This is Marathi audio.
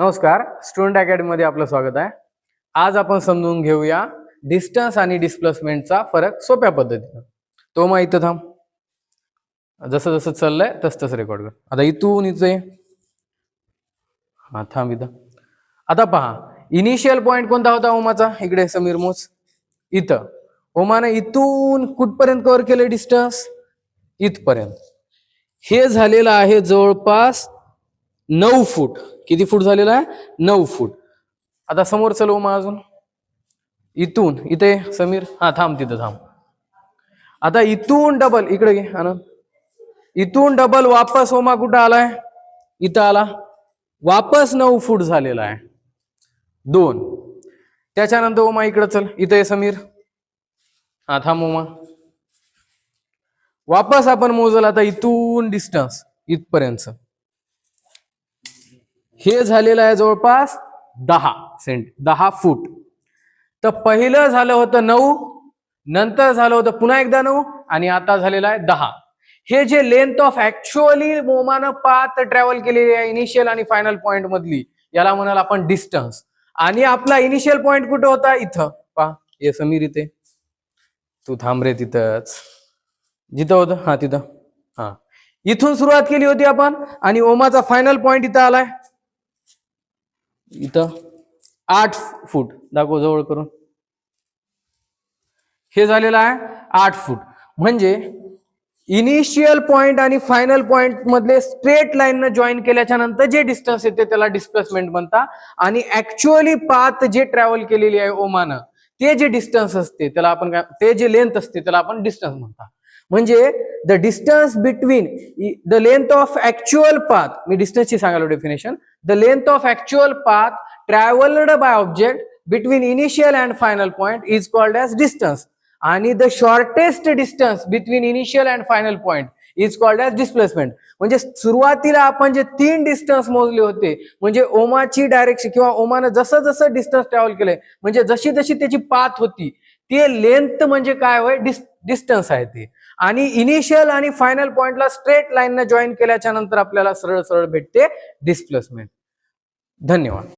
नमस्कार स्टुडंट अकॅडमीमध्ये आपलं स्वागत आहे. आज आपण समजून घेऊया डिस्टन्स आणि डिस्प्लेसमेंटचा फरक सोप्या पद्धतीनं. तो मग इथं थांब. जसं जसं चाललंय तस तसं रेकॉर्ड कर. आता इथून इथे हा थांब इथं. आता पहा इनिशियल पॉइंट कोणता होता ओमाचा? इकडे समीर मोज इथं. ओमानं इथून कुठपर्यंत कव्हर केलं डिस्टन्स इथपर्यंत. हे झालेलं आहे जवळपास नऊ फूट. किती फूट झालेला आहे? नऊ फूट. आता समोर चल ओमा अजून? इथून. इथे समीर? हा थांब तिथं थांब. आता इथून डबल इकडे घे आनंद. इथून डबल वापस ओमा कुठं आलाय? इथं आला. वापस नऊ फूट झालेला आहे. दोन. त्याच्यानंतर ओमा इकडं चल. इथं आहे समीर. हा थांब ओमा. वापस आपण मोजल आता इथून डिस्टन्स इथपर्यंत. हे झालेलं आहे जवळपास दहा सेंट दहा फूट. तर पहिलं झालं होतं नऊ नंतर झालं होतं पुन्हा एकदा नऊ आणि आता झालेलं आहे दहा. हे जे लेंथ ऑफ ऍक्च्युअली मोमानं पाथ ट्रॅव्हल केलेली आहे इनिशियल आणि फायनल पॉइंट मधली याला म्हणाल आपण डिस्टन्स आणि आपला इनिशियल पॉइंट कुठं होता? इथं. पहा ये समीर इथे. तू थांब रे तिथंच. जिथं होतं? हा तिथं. हा. इथून सुरुवात केली होती आपण आणि ओमाचा फायनल पॉइंट इथं आलाय. इथं आठ फूट. दाखव जवळ करून. हे झालेलं आहे आठ फूट. म्हणजे इनिशियल पॉइंट आणि फायनल पॉइंट मधले स्ट्रेट लाईन जॉईन केल्याच्यानंतर जे डिस्टन्स येते त्याला डिस्प्लेसमेंट म्हणतात आणि ऍक्च्युअली पाथ जे ट्रॅव्हल केलेली आहे ओमानं ते जे डिस्टन्स असते त्याला आपण काय ते जे लेंथ असते त्याला आपण डिस्टन्स म्हणतात म्हणजे the distance between the length of actual path मी डिस्टन्सची सांगालो definition the length of actual path travelled by object between initial and final point is called as distance आणि the shortest distance between initial and final point is called as displacement म्हणजे सुरुवातीला आपण जे तीन डिस्टन्स मोजले होते म्हणजे ओमाची डायरेक्शन किंवा ओमानं जसं जसं डिस्टन्स ट्रॅव्हल केलंय म्हणजे जशी जशी त्याची पाथ होती ते लेंथ म्हणजे काय होय? डिस्टन्स आहे ते. आणि इनिशियल आणि फायनल पॉइंटला स्ट्रेट लाईननं जॉईन केल्याच्यानंतर आपल्याला सरळ सरळ भेटते डिस्प्लेसमेंट धन्यवाद.